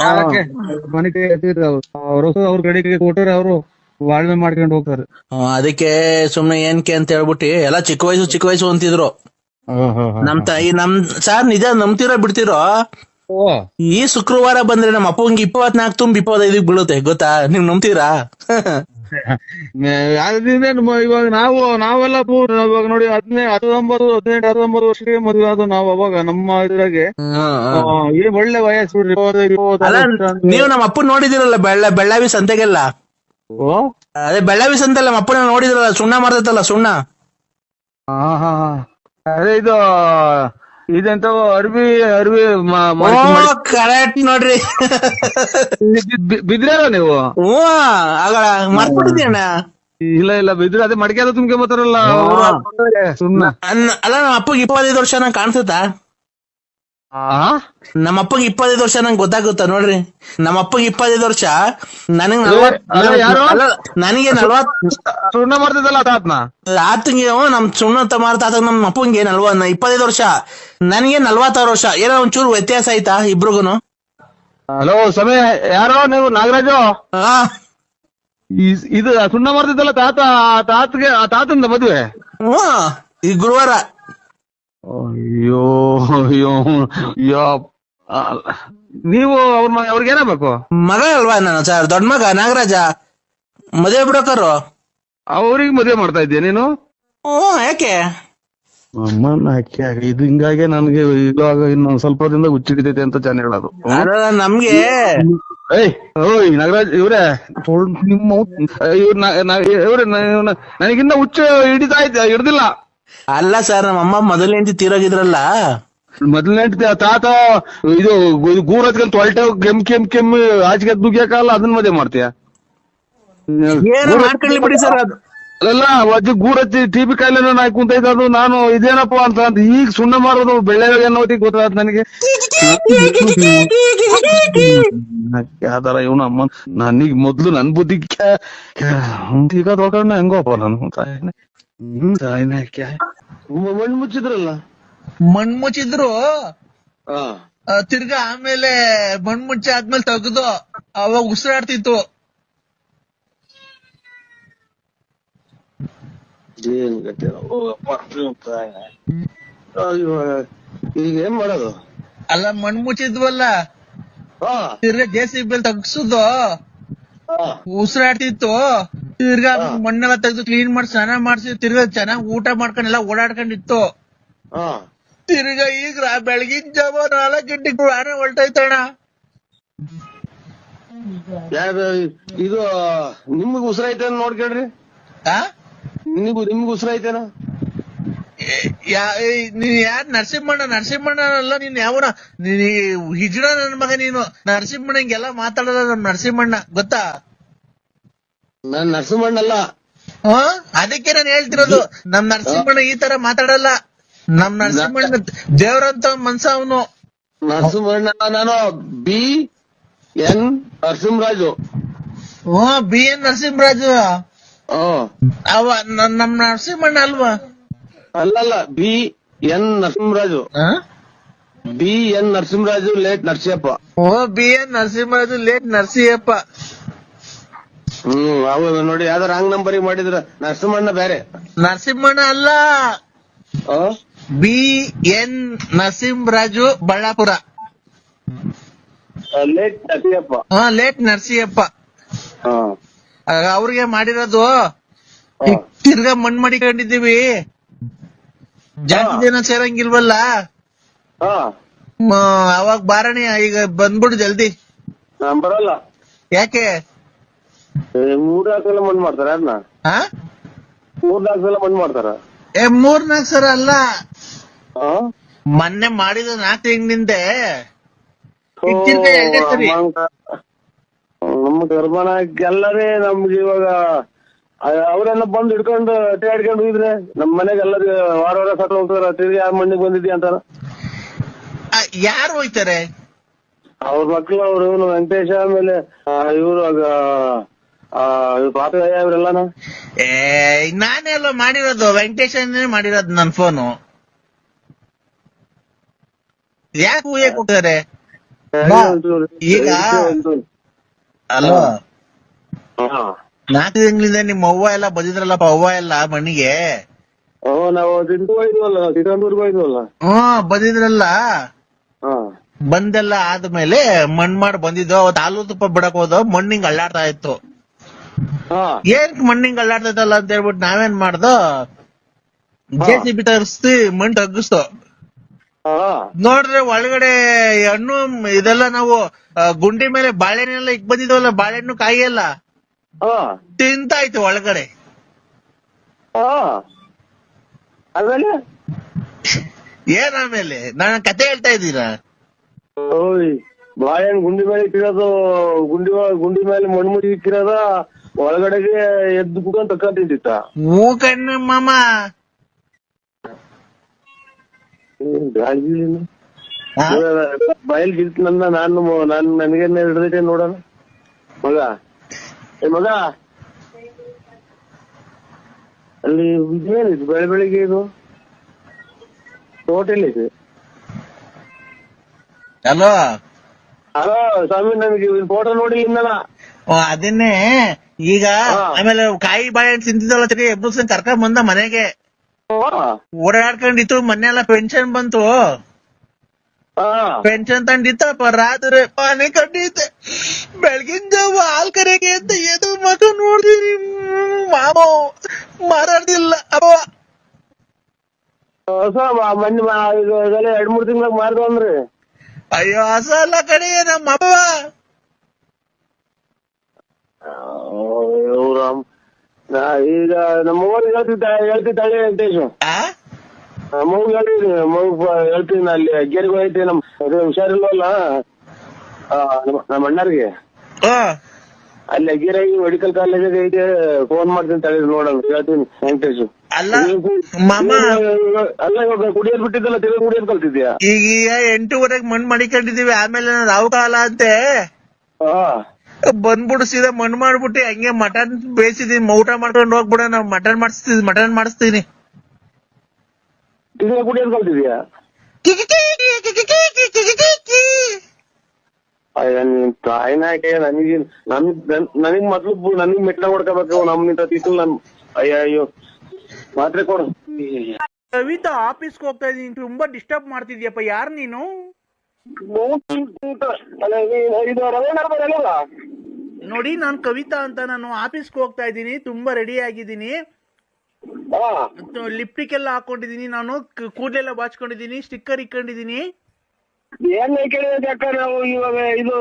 ಯಾಕೆ? ಮನೆ ಕೈ ಎತ್ತಿದ್ರೆ ಅವ್ರು. ಅವ್ರು ಅವ್ರ ಕಡೆಗೆ ಕೊಟ್ಟರೆ ಅವರು ಬಾಳ್ವೆ ಮಾಡ್ಕೊಂಡು ಹೋಗ್ತಾರೆ. ಅದಕ್ಕೆ ಸುಮ್ನೆ ಏನ್ಕೆ ಅಂತ ಹೇಳ್ಬಿಟ್ಟು ಎಲ್ಲ ಚಿಕ್ಕ ವಯಸ್ಸು ಚಿಕ್ಕ ವಯಸ್ಸು ಅಂತಿದ್ರು. ನಮ್ ತಾಯಿ ನಮ್ ಸಾರ್ ನಿಜ ನಂಬ್ತಿರೋ ಬಿಡ್ತಿರೋ? ಈ ಶುಕ್ರವಾರ ಬಂದ್ರೆ ನಮ್ಮ ಅಪ್ಪಂಗೆ ಇಪ್ಪತ್ನಾಲ್ಕು ತುಂಬ ಇಪ್ಪತ್ತೈದಕ್ಕೆ ಬೀಳುತ್ತೆ ಗೊತ್ತಾ? ನೀವ್ ನಂಬ್ತೀರಾ? ಇವಾಗ ನಾವು ನಾವೆಲ್ಲ ಇವಾಗ ನೋಡಿ ಹದಿನೈದು ಹತ್ತೊಂಬತ್ತು ಹದಿನೆಂಟು ಹತ್ತೊಂಬತ್ತು ವರ್ಷಕ್ಕೆ ಮದುವೆ ಆದ ನಾವು ಅವಾಗ ನಮ್ಮ ಇದ್ರಾಗೆ. ಏನ್ ಒಳ್ಳೆ ವಯಸ್ಸು ನೀವು ನಮ್ಮ ಅಪ್ಪನ್ ನೋಡಿದಿರಲ್ಲ ಬೆಳ್ಳ ಬೆಳ್ಳಾವಿ ಸಂತೆಗೆಲ್ಲ? ಓ? ಅದೇ ಬೆಳ್ಳಾವಿ ಸಂತೆಲ್ಲ ನಮ್ಮ ಅಪ್ಪನ ನೋಡಿದ್ರಲ್ಲ ಸುಣ್ಣ ಮಾಡ್ತೈತಲ್ಲ ಸುಣ್ಣ? ಹಾ ಹಾ ಹಾ. ಅದೇ ಇದು ಇದೆಂತ ಅರ್ಬಿ ಅರ್ಬಿ ಕರೆಕ್ಟ್ ನೋಡ್ರಿ. ಬಿದ್ರಲ್ಲ ನೀವು? ಹ್ಞೂ ಆಗ ಮರ್ಬಿಟ್ಟಿದ್ಯಣ್ಣ ಇಲ್ಲ ಇಲ್ಲ ಬಿದ್ರೆ ಅದೇ ಮಡಿಕೆ ತುಂಬ್ಕೆ ಬರ್ತಾರಲ್ಲ. ಸುಮ್ನ. ಅಲ್ಲ ನಮ್ಮ ಅಪ್ಪಗೆ ಇಪ್ಪತ್ತೈದು ವರ್ಷ ನಂಗೆ ಕಾಣಿಸುತ್ತಾ? ಆ? ನಮ್ಮ ಅಪ್ಪಗೆ ಇಪ್ಪತ್ತೈದು ವರ್ಷ ನಂಗೆ ಗೊತ್ತಾಗುತ್ತ ನೋಡ್ರಿ. ನಮ್ಮಪ್ಪಗೆ ಇಪ್ಪತ್ತೈದು ವರ್ಷ ನನಗ್? ನನಗೆ ನಲ್ವತ್ ಸುಣ್ಣ ಮಾಡ್ತಿದ್ದಲ್ಲ ತಾತ್ನ ಆತಂಗೆ ನಮ್ ಸುಣ್ಣತ್ತ ಮಾರ್ತಾತ ನಮ್ಮ ಅಪ್ಪಂಗೆ ನಲ್ವ ಇಪ್ಪತ್ತೈದು ವರ್ಷ. ನನಗೆ ನಲ್ವತ್ತಾರು ವರ್ಷ. ಏನೋ ಒಂಚೂರು ವ್ಯತ್ಯಾಸ ಆಯ್ತಾ ಇಬ್ರಿಗೂನು? ಹಲೋ ಸಮಯ ಯಾರೋ ನೀವು ನಾಗರಾಜು? ಇದು ಸುಣ್ಣ ಮಾಡ್ತಿದ್ದಲ್ಲ ತಾತ ತಾತ್ಗೆ ತಾತಂದ ಮದುವೆ? ಹ್ಮ್ ಈ ಗುರುವಾರ. ಅಯ್ಯೋ ಅಯ್ಯೋ ನೀವು ಅವ್ರ ಅವ್ರಿಗೆ ಏನಬೇಕು ಮಗ ಅಲ್ವಾ ನಾನು ಸರ್? ದೊಡ್ಡ ಮಗ ನಾಗರಾಜ. ಮದುವೆ ಬಿಡೋಕರು. ಅವ್ರಿಗೆ ಮದುವೆ ಮಾಡ್ತಾ ಇದ್ದೀಯ ನೀನು? ಓ ಯಾಕೆ? ಅಮ್ಮನ ಅಕ್ಕಿ ಆಗ ಇದು ಹಿಂಗಾಗಿ ನನ್ಗೆ ಇವಾಗ ಇನ್ನೊಂದ್ ಸ್ವಲ್ಪ ದಿನದ ಹುಚ್ಚಿಡಿತೈತೆ ಅಂತ ಜನ ಹೇಳೋದು. ನಮ್ಗೆ ಏಯ್ ಓಯ್ ನಾಗರಾಜ್ ಇವ್ರೆ ನಿಮ್ಮ ಇವ್ರ ಇವ್ರೆ ನನಗಿನ್ನ ಹುಚ್ಚು ಹಿಡಿತಾ ಇದ್ದ ಹಿಡ್ದಿಲ್ಲ. ಅಲ್ಲ ಸರ್ ನಮ್ಮ ಅಮ್ಮ ಮೊದಲ ಹೆಂಡತಿ ತೀರೋಗಿದ್ರಲ್ಲ. ಮೊದಲನೇ ತಾತ ಇದು ಗೂರ್ ಹತ್ಕೊಂಡ್ ತೊಳ್ಟೆ ಕೆಮ್ ಕೆಮ್ ಕೆಮ್ ಆಚೆಗೆ ದುಗ್ಯಾಕಲ್ಲ ಅದನ್ನ ಮದುವೆ ಮಾಡ್ತೀಯ? ಏನು ಮಾಡ್ಕೊಳ್ಳಿ ಬಿಡಿ ಸರ್ ಅದು. ಅಲ್ಲ ಅಜ್ಜಿ ಗೂರ್ ಹಚ್ಚಿ ಟಿ ಬಿ ಕಾಯಿಲೆ ನಾಯಿ ಕುಂತ ಅದು ನಾನು ಇದೇನಪ್ಪ ಅಂತ ಅಂತ ಈಗ ಸುಣ್ಣ ಮಾಡೋದು ಬೆಳ್ಳೆ ಅನ್ನೋತಿ ಗೊತ್ತಾದ ನನಗೆ. ಯಾವ್ದಾರ ಇವನು ಅಮ್ಮ ನನಗ್ ಮೊದ್ಲು ನನ್ ಬುದ್ಧಿ ಈಗ ತೊಳ್ಕೊಂಡ ಹೆಂಗೋಪ್ಪ ನಾನು ಮಣ್ಣು ಮುಚ್ಚಿದ್ರಲ್ಲ? ಮಣ್ ಮುಚ್ಚಿದ್ರು. ತಿರ್ಗಾ ಆಮೇಲೆ ಮಣ್ ಮುಚ್ಚಿ ಆದ್ಮೇಲೆ ತೆಗ್ದು ಅವಾಗ ಉಸಿರಾಡ್ತಿತ್ತು. ಏನ್ ಗತಿ ಅಯ್ಯೋ ಈಗ ಏನ್ ಮಾಡೋದು? ಅಲ್ಲ ಮಣ್ ಮುಚ್ಚಿದ್ವಲ್ಲ. ತಿರ್ಗಾ ಜೆ ಸಿ ಬಿ ತಗ್ಸುದು. ಉಸಿರಾಡ್ತಿತ್ತು. ತಿರ್ಗಾ ಮಣ್ಣೆಲ್ಲ ತೆಗೆದು ಕ್ಲೀನ್ ಮಾಡಿ ಸ್ನಾನ ಮಾಡ್ಸಿ ತಿರ್ಗಾ ಚೆನ್ನಾಗ್ ಊಟ ಮಾಡ್ಕೊಂಡೆಲ್ಲ ಓಡಾಡ್ಕೊಂಡಿತ್ತು. ತಿರ್ಗಾ ಈಗ ಬೆಳಗಿನ ಜಾವ ನಾಲ್ಕು ಗಂಟೆಗೆ ಹೊಲ್ಟೈತಣ್ಣ ಯಾವ್ದು ಇದು ನಿಮ್ಗ್ ಉಸಿರಾಯ್ತೇನ ನೋಡ್ಕೇಳ್ರಿ ಆ? ನಿಮ್ಗೂ ನಿಮ್ಗ್ ನೀನ್ ಯಾರ್ ನರಸಿಂಹಣ್ಣ? ನರಸಿಂಹಣ್ಣ ಅಲ್ಲ ನೀನ್ ಯಾವನ ಹಿಜಡ ನನ್ ಮಗ ನೀನು. ನರಸಿಂಹಣ್ಣ ಹಿಂಗೆಲ್ಲ ಮಾತಾಡಲ್ಲ ನಮ್ ನರಸಿಂಹಣ್ಣ. ಗೊತ್ತಾ? ನಾನ್ ನರಸಿಂಹಣ್ಣಲ್ಲ. ಹ? ಅದಕ್ಕೆ ನಾನು ಹೇಳ್ತಿರೋದು. ನಮ್ ನರಸಿಂಹಣ್ಣ ಈ ತರ ಮಾತಾಡಲ್ಲ. ನಮ್ ನರಸಿಂಹಣ್ಣ ದೇವ್ರಂತ ಮನ್ಸ ಅವನು. ನರಸಿಂಹಣ್ಣ ನಾನು ಬಿ ಎನ್ ನರಸಿಂಹರಾಜು. ಹ್ಮ್ ಬಿ ಎನ್ ನರಸಿಂಹರಾಜು. ಅವ ನಮ್ ನರಸಿಂಹಣ್ಣ ಅಲ್ವಾ? ಅಲ್ಲಲ್ಲ B N Narasimharaju? B N Narasimharaju late Narasiyappa. ಓ B N Narasimharaju late Narasiyappa. ಹ್ಮ್ ಹೌದು ನೋಡಿ ಯಾವ್ದು ರಾಂಗ್ ನಂಬರ್ ಮಾಡಿದ್ರ ನರಸಿಂಹಣ್ಣ ಬೇರೆ. ನರಸಿಂಹಣ್ಣ ಅಲ್ಲ. B N Narasimharaju Ballapura. Late Narasiyappa. ಹಾ ಲೇಟ್ ನರಸಿಯಪ್ಪ. ಅವ್ರಿಗೆ ಮಾಡಿರೋದು ತಿರ್ಗಾ ಮಣ್ಣು ಮಾಡಿಕೊಂಡಿದೀವಿ ಜಾಸ್ತಿ ಜನ ಸೇರಂಗಿಲ್ವಲ್ಲ? ಹಾ. ಅವಾಗ ಬಾರಣಿ ಈಗ ಬಂದ್ಬಿಡು ಜಲ್ದಿ. ನಾನ್ ಬರಲ್ಲ. ಯಾಕೆ? ಏ, ಮೂರ್ನಾಲ್ಕು ಸಲ ಮಣ್ಣು ಮಾಡ್ತಾರ ಅದನ್ನ ಹಾ? ಮೂರ್ನಾಲ್ಕು ಸಲ ಮಣ್ಣು ಮಾಡ್ತಾರ. ಏ ಮೂರ್ನಾಲ್ಕು ಸರ ಅಲ್ಲ. ಹಾ? ಮೊನ್ನೆ ಮಾಡಿದ ನಾಲ್ಕು ತಿಂಗಳಿಂದೆ ಈಗ ತಿರ್ಗಾ ಎರಡೇ ಸರಿ ನಮ್ಮ ಎಲ್ಲರೇ ನಮ್ಗೆ ಇವಾಗ ಅವ್ರೆಲ್ಲ ಬಂದು ಹಿಡ್ಕೊಂಡು ಅಡ್ಡಾಡ್ಕೊಂಡು ಹೋಗಿದ್ರೆ ನಮ್ ಮನೆಗೆ ಎಲ್ಲ ವಾರ ವಾರ ಸತ್ತ ಹೋಗ್ತಾರ ತಿರ್ಗಿ ಯಾರ ಮಣ್ಣಿಗೆ ಬಂದಿದ್ಯಾ ಅಂತಾರ ಯಾರು ಹೋಯ್ತಾರೆ ಅವ್ರ ಮಕ್ಳು ಅವ್ರು ಇವನು ವೆಂಕಟೇಶ ಆಮೇಲೆ ಇವರು ಪಾಪ ಇವರೆಲ್ಲಾನ ಏ ನಾನೇ ಅಲ್ವಾ ಮಾಡಿರೋದು ವೆಂಕಟೇಶ ಮಾಡಿರೋದು ನನ್ ಫೋನು ಯಾಕೆ ಹೂಯಕ್ ಹೋಗ್ತಾರೆ. ಈಗ ಅಲ್ವಾ ಹಾ ನಾಲ್ಕು ತಿಂಗಳಿಂದ ನಿಮ್ಮ ಅವ್ವ ಎಲ್ಲ ಬಂದಿದ್ರಲ್ಲಪ್ಪ ಅವ್ವ ಎಲ್ಲ ಮಣ್ಣಿಗೆ? ಓ ನಾವು ತಿಂದು ಹೋಯ್ದ್ವಲ್ಲ ಚಿಕ್ಕಂದೂರ್ಗೆ ಹೋಯ್ದ್ವಲ್ಲ ಹ್ಮ್ ಬಂದಿದ್ರಲ್ಲ? ಹಾ. ಬಂದೆಲ್ಲ ಆದ್ಮೇಲೆ ಮಣ್ ಮಾಡಿ ಬಂದಿದ್ದು ಅವತ್ ಹಾಲು ತುಪ್ಪ ಬಿಡಕ್ ಹೋದ ಮಣ್ಣಿಂಗ್ ಅಳ್ಳಾಡ್ತಾ ಇತ್ತು. ಹಾ. ಏನ್ ಮಣ್ಣಿಂಗ್ ಅಳ್ಳಾಡ್ತೈತಲ್ಲ ಅಂತ ಹೇಳ್ಬಿಟ್ಟು ನಾವೇನ್ ಮಾಡ್ದೋ? ಜೆ ಸಿ ಬಿ ತರಿಸ್ತಿ ಮಣ್ಣು ತಗ್ಗಿಸ್ತು ಹಾ. ನೋಡ್ರೆ ಒಳಗಡೆ ಹಣ್ಣು ಇದೆಲ್ಲ ನಾವು ಆ, ಗುಂಡಿ ಮೇಲೆ ಬಾಳೆಹಣ್ಣೆಲ್ಲ ಇಕ್ ಬಂದಿದ್ವಲ್ಲ ಬಾಳೆಹಣ್ಣು ಕಾಯಿ ಎಲ್ಲ ತಿಂತಾಯ್ತು ಒಳಗಡೆ. ಆಮೇಲೆ? ಏನ್ ಆಮೇಲೆ? ನಾನು ಕತೆ ಹೇಳ್ತಾ ಇದ್ದೀರಾ? ಓಯ್ ಗುಂಡಿ ಮೇಲೆ ಇಟ್ಟಿರೋದು ಗುಂಡಿ ಗುಂಡಿ ಮೇಲೆ ಮಣ್ಣು ಮುಡಿ ಇಟ್ಟಿರೋದ ಒಳಗಡೆಗೆ ಎದ್ದು ಕುತ್ಕೊಂಡ್ ತಕ್ಕಂತಿದ್ದಿತ್ತ ಹೂ ಕಣ್ಣು ಮಾಮ? ಬಯಲ್ ಗಿಲ್ತ್ ನನ್ನ ನಾನು ನಾನು ನನಗೇನೆ ನೋಡೋಣ. ಮಗ ಮಗ ಅಲ್ಲಿ ಇದೇನಿದು ಬೆಳೆ ಬೆಳಿಗ್ಗೆ ಇದು. ಹೋಟೆಲ್ ಇದೆ. ಅಲೋ ಹಲೋ ಸ್ವಾಮಿ ನನಗೆ ಫೋಟೋ ನೋಡಿ ಇನ್ನಲ್ಲ. ಅದನ್ನೇ. ಈಗ ಆಮೇಲೆ ಕಾಯಿ ಬಾಳೆಹಣ್ಣು ತಿಂತಿದ್ದಲ್ಲ ತಿರ್ಗಿ ಎಬ್ಬರ್ಸ್ಕೊಂಡ್ ಕರ್ಕೊಂಡ್ ಬಂದ ಮನೆಗೆ. ಓಡಾಡ್ಕೊಂಡಿತ್ತು ಮೊನ್ನೆ ಎಲ್ಲ ಪೆನ್ಷನ್ ಬಂತು. ಪೆನ್ಷನ್ ತಂದಿತ್ತಪ್ಪ ರಾತ್ರಿ ಮನೆ ಕಟ್ಟಿದ್ದೆ ಬೆಳಗಿನ ಜಾವ ಹಾಲ್ ಕರೆಗೆ ಅಂತ ಎದು ಮಗ ನೋಡ್ತೀನಿ ಮಾಮ ಮಾರಾಡ್ದಿಲ್ಲ ಅಪ್ಪ. ಹೊಸ ಎರಡ್ ಮೂರ್ ತಿಂಗಳಾಗ ಮಾರ್ದು ಅಂದ್ರಿ. ಅಯ್ಯೋ ಹಸ ಅಲ್ಲ ಕಡೆ ನಮ್ಮ ನಾ ಈಗ ನಮ್ಮ ಹೇಳ್ತಿದ್ದಾಳೆ ವೆಂಕಟೇಶ್ ಆ? ಮಗು ಹೇಳ್ತೀನಿ ಮಗು ಹೇಳ್ತೀನಿ ಅಲ್ಲಿ ಗೆರಿಗೆ ಹೋಯ್ತಿ ನಮ್ ಅದು ಹುಷಾರಿಲ್ವಲ್ಲ? ಆ, ನಮ್ಮ- ನಮ್ಮ ಅಣ್ಣರಿಗೆ. ಆ. ಅಲ್ಲಿ ಅಗ್ಗಿರಾಗಿ ಮೆಡಿಕಲ್ ಕಾಲೇಜ್ ಐತೆ ಫೋನ್ ಮಾಡ್ತೀನಿ ತಳಿ ನೋಡೋಣ ಹೇಳ್ತೀನಿ ವೆಂಕಟೇಶ್. ಅಲ್ಲ ಮಾಮ. ಅಲ್ಲ ಇವಾಗ ಕುಡಿಯೋದ್ ಬಿಟ್ಟಿದ್ದಲ್ಲ ತಿರುಗಿ ಕುಡಿಯೋದ್ ಕಲ್ತಿದ್ಯಾ ಈಗ ಎಂಟೂವರೆಗೆ ಮಣ್ಣು ಮಡಿಕೊಂಡಿದೀವಿ ಆಮೇಲೆ ರಾವ್ ಕಾಲ ಅಂತೆ? ಹಾ. ಬಂದ್ಬಿಡು ಸೀದಾ ಮಣ್ಣು ಮಾಡ್ಬಿಟ್ಟು ಹಂಗೆ ಮಟನ್ ಬೇಯಿಸಿದೀನಿ ಊಟ ಮಾಡ್ಕೊಂಡು ಹೋಗ್ಬಿಡ ನಾವು ಮಟನ್ ಮಾಡಿಸ್ತೀವಿ ಮಟನ್ ಮಾಡಿಸ್ತೀನಿ. ತಿರುಗಿ ಕುಡಿಯೋದ್ ಕಲ್ತಿದ್ಯಾ ಅಯ್ಯ ನೀನ್ ತಾಯಿನಾಕೆ ನನಗೆ ನನ್ ನನ್- ನನಗ್ ಮೊದ್ಲು ನನಗ್ ಮೆಟ್ಲ ಹೊಡ್ಕೋಬೇಕು ನಮ್ ನಿಂತ ತಿಕ್ಕಲ್ ನನ್ ಅಯ್ಯ ಅಯ್ಯೋ. ಮಾತ್ರೆ ಕೊಡು. ಕವಿತಾ ಆಫೀಸ್ಗೆ ಹೋಗ್ತಾ ಇದೀನಿ ತುಂಬಾ ಡಿಸ್ಟರ್ಬ್ ಮಾಡ್ತಿದ್ಯಪ್ಪ. ಯಾರು ನೀನು? ನೋಡಿ ನಾನು ಕವಿತಾ ಅಂತ ನಾನು ಆಫೀಸ್ಗೆ ಹೋಗ್ತಾ ಇದ್ದೀನಿ ತುಂಬಾ ರೆಡಿ ಆಗಿದ್ದೀನಿ. ಲಿಪ್ಟಿಕ್ ಎಲ್ಲ ಹಾಕೊಂಡಿದೀನಿ ನಾನು ಕ- ಕೂದಲೆಲ್ಲ ಬಾಚ್ಕೊಂಡಿದೀನಿ ಸ್ಟಿಕ್ಕರ್ ಇಕ್ಕೊಂಡಿದೀನಿ ಏನ್ ಕೇಳಿದ್ರೆ ಅಕ್ಕ ನಾವು ಇವಾಗ ಇದು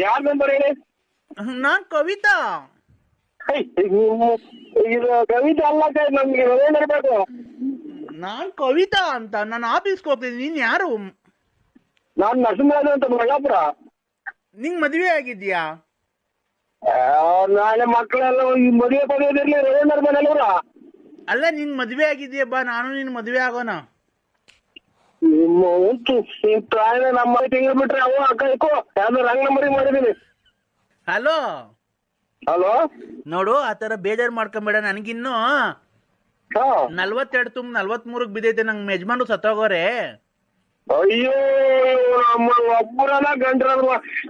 ಯಾರ್ ನಂಬರ್ ಹೇಳಿ? ನಾನ್ ಕವಿತಾ. ಹೇ, ಇದು- ಕವಿತಾ ಕವಿತೆ ಅಲ್ಲ ಕೈ ನಮ್ಗೆ ಏನಿರ್ಬೇಕು ನಾನ್ ಕವಿತಾ ಅಂತ ನಾನು ಆಫೀಸ್ಗೆ ಹೋಗ್ತಿದ್ದೀನಿ ನೀನ್ ಯಾರು? ನಾನ್ ನರಸಿಂಹರಾಜು ಅಂತ ಬಳ್ಳಾಪುರ ನಿಂಗ್ ಮದ್ವೆ ಆಗಿದ್ಯಾ? ಆ, ನಾಳೆ ಮಕ್ಕಳೆಲ್ಲ ಈ ಮದುವೆ ಪದವಿದಿರ್ಲಿ ರವೀಂದ್ರ ಮನೆಯಲ್ವರ ಅಲ್ಲ ನಿನ್ ಮದ್ವೆ ಆಗಿದ್ಯಾ? ಬಾ ನಾನು ನಿನ್ ಮದ್ವೆ ಆಗೋಣ. ನಿಮ್ಮ ಉಂಟು. ಈ ಪ್ರಾಯ ನಮ್ಮ ತಿಂಗಳು ಬಿಟ್ರೆ ಅವ ಅಕ್ಕ ಇಕ್ಕೋ. ಯಾವ್ದೋ ರಂಗ್ ನಂಬರಿಗೆ ಮಾಡಿದೀನಿ. ಹಲೋ? ಹಲೋ? ನೋಡು ಆತರ ತರ ಬೇಜಾರ್ ಮಾಡ್ಕೊಂಬೇಡ. ನನಗಿನ್ನು ಹಾ. ನಲ್ವತ್ತೆರಡು ತುಂಬ ನಲ್ವತ್ ಮೂರಕ್ ಬಿದ್ದೈತೆ ನಂಗ್ ಯಜಮಾನ್ರು ಸತ್ತೋಗೋರೆ. ಅಯ್ಯೋ ನಮ್ಮ ಒಬ್ಬರಲ್ಲ ಗಂಡ್ರಲ್ಲ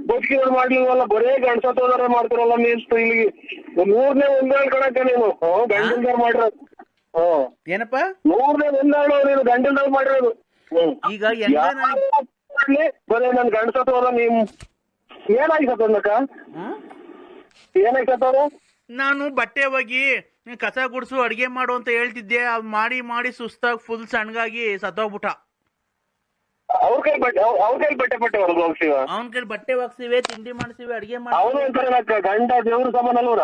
ಬದುಕಿದ್ರು ಮಾಡ್ಲಿಲ್ವಲ್ಲ? ಬರೇ ಗಂಡ್ಸತ್ತೋದಾರ ಮಾಡ್ತಾರಲ್ಲ ಮೀನ್ಸ್ ಇಲ್ಲಿಗೆ. ಮೂರನೇ ಒಂದೇ ಕಣಕ್ಕ ಗಂಡಲ್ದಾರ್ ಮಾಡಿರೋದು ಏನಪ್ಪ? ಮೂರನೇ ಒಂದಾಳು ನೀನು ಗಂಡನ ಮಾಡಿರೋದು. ಈಗ ಬರೀ ನನ್ ಗಂಡ ಬರೇ ನಿಮ್ ಏನಾಗಿ ಸತ್ತೋದಕ್ಕ ಹ್ಮ್? ಏನಾಗಿ ಸತ್ತೋದ ನಾನು ಬಟ್ಟೆ ಹೋಗಿ ಕಸ ಗುಡ್ಸು ಅಡಿಗೆ ಮಾಡು ಅಂತ ಹೇಳ್ತಿದ್ದೆ. ಅವ್ ಮಾಡಿ ಮಾಡಿ ಸುಸ್ತಾಗಿ ಫುಲ್ ಸಣ್ಣಗಾಗಿ ಸತ್ತೋಗ್ಬಿಟ್ಟ. ಅವ್ರ ಕೈ ಬಟ್ಟೆ ಅವ್ರ ಕೈ ಬಟ್ಟೆ ಬಟ್ಟೆ ಹೊರಗೆ ಹೋಗ್ತೀವ? ಅವನ ಕೈ ಬಟ್ಟೆ ಹೋಗ್ಸಿವೆ ತಿಂಡಿ ಮಾಡಿಸಿವೆ ಅಡಿಗೆ ಅವನು ಮಾಡಿ ಅಂತಾರಕ್ಕ ಗಂಡ ದೇವ್ರ ಸಮಾನ ಅಲ್ವರ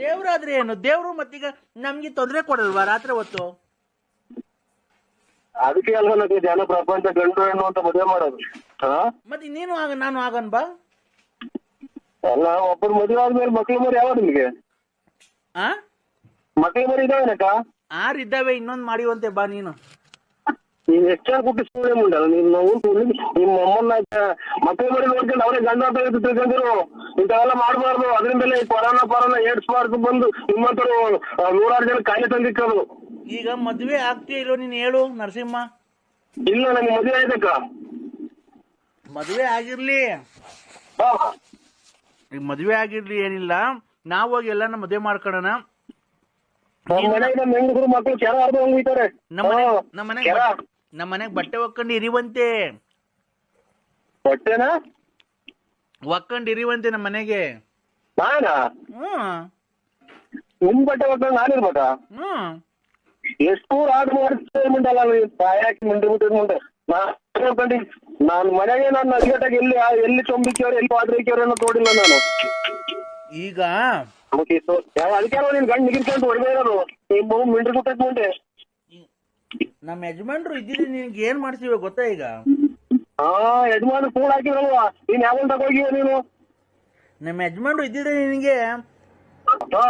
ದೇವ್ರಾದ್ರೆ ಏನು? ದೇವ್ರು ಮತ್ತೀಗ ನಮ್ಗೆ ತೊಂದ್ರೆ ಕೊಡಲ್ವಾ ರಾತ್ರಿ ಹೊತ್ತು? ಅದಕ್ಕೆ ಅಲ್ವಾ ನನಗೆ ಜನ ಪ್ರಪಂಚ ಗಂಡು ಹೆಣ್ಣು ಅಂತ ಮದುವೆ ಮಾಡೋದು. ಹಾ? ಮತ್ತೆ ನೀನು ಆಗ ನಾನು ಆಗನ್ ಬಾ. ಅಲ್ಲ ಒಬ್ಬರು ಮದುವೆ ಆದ್ಮೇಲೆ ಮಕ್ಳು ಮರಿ ಯಾವ ನಿಮಗೆ? ಆ? ಮಕ್ಳು ಮರಿ ಇದಾವೇನಕ್ಕ ಆರ್ ಇದ್ದಾವೆ ಇನ್ನೊಂದ್ ಮಾಡಿವಂತೆ ಬಾ ನೀನು. ನೀನ್ ಹೆಚ್ಚಾಗಿ ಹುಟ್ಟಿ ಸುಳ್ಳೆ ಮುಂಡಲ್ಲ ನಾವು ನಿಮ್ಮ ಅಮ್ಮನ್ನ ಮತ್ತೆ ಮರಿ ನೋಡ್ಕೊಂಡು ಅವರೇ ಗಂಡ ತಿಳ್ಕೊಂಡಿರು. ಇಂಥವೆಲ್ಲ ಮಾಡಬಾರ್ದು. ಅದರಿಂದಲೇ ಈ ಕೊರೋನಾ ಪರೋನಾ ಏಡ್ಸ್ ಮಾರ್ಕ್ ಬಂದು ನಿಮ್ಮಂತರು ನೂರಾರು ಜನ ಕಾಯಿಲೆ ತಂದಿಕ್ಕೋದು. ಈಗ ಮದ್ವೆ ಆಗ್ತೀಯ ಇಲ್ಲೋ ನೀನ್ ಹೇಳು ನರಸಿಂಹ? ಇಲ್ಲ ನಮ್ಗೆ ಮದ್ವೆ ಆಯ್ತಕ್ಕ ಮದ್ವೆ ಆಗಿರ್ಲಿ. ಈಗ ಮದ್ವೆ ಆಗಿರ್ಲಿ ಏನಿಲ್ಲ. ನಾವು ಹೋಗಿ ಎಲ್ಲಾನ ಮದ್ವೆ ಮಾಡ್ಕೊಳ್ಳೋಣ ನಮ್ಮ ಮನೆಗೆ ನಮ್ಮ ಹೆಂಗಸರು ಮಕ್ಳು ಕೆರ ಹರ್ದು ಹೋಗ್ತಾರೆ ನಮ್ಮ ಮನೆ ನಮ್ಮ ಮನೆಗ್ ಬಟ್ಟೆ ಒಕ್ಕಂಡು ಇರಿವಂತೆ. ಹೊಟ್ಟೆನಾ ಒಕ್ಕಂಡು ಇರಿವಂತೆ ನಮ್ಮ ಮನೆಗೆ ನಾನಾ? ಹ್ಮ್. ನಿಮ್ ಬಟ್ಟೆ ಒಕ್ಕಂಡು ನಾನಿರ್ಬೇಕಾ ಹ್ಮ್. ಎಷ್ಟು ಆರ್ಡರ್ ಮಾಡಿಸ್ತೇ ಮುಂಡಲ್ಲ ತಾಯಾಕಿ ಮುಂದೆ ಬಿಟ್ಟಿದ್ ಮುಂದೆ ನಾನು ನಾನು ಮನೆಗೆ ನಾನು ಎಲ್ಲಿ ಎಲ್ಲಿ ಚೊಂಬಿಕ್ಕಿಯವ್ರು ಎಲ್ಲಿ ಪಾದ್ರಿಕ್ಕಿಯವ್ರು ಅನ್ನೋ ನೋಡಿಲ್ಲ ನಾನು. ಈಗ ಅದಕ್ಕೆ ನೀನ್ ಗಂಡ್ ನಿಗಿರ್ಕೊಂಡು ಹೊಡೆದೇ ಇರೋದು. ನಿಮ್ಮ ಮಿಂಡ್ರಿ ಬಿಟ್ಟದ್ ಮುಂದೆ. ನಮ್ಮ ಯಜಮಾನ್ರು ಇದ್ದಿದ್ರೆ ನಿನ್ಗೆ ಏನ್ ಮಾಡ್ತೀವಿ ಗೊತ್ತಾ ಈಗ? ಹಾ ಯಜಮಾನ ಫೋನ್ ಹಾಕಿದ್ರಲ್ವಾ? ನೀನ್ ಯಾವಾಗ ತಗೋಗಿ ನೀನು? ನಮ್ಮ ಯಜಮಾನ್ರು ಇದ್ದಿದ್ರೆ ನಿನ್ಗೆ? ಹಾ.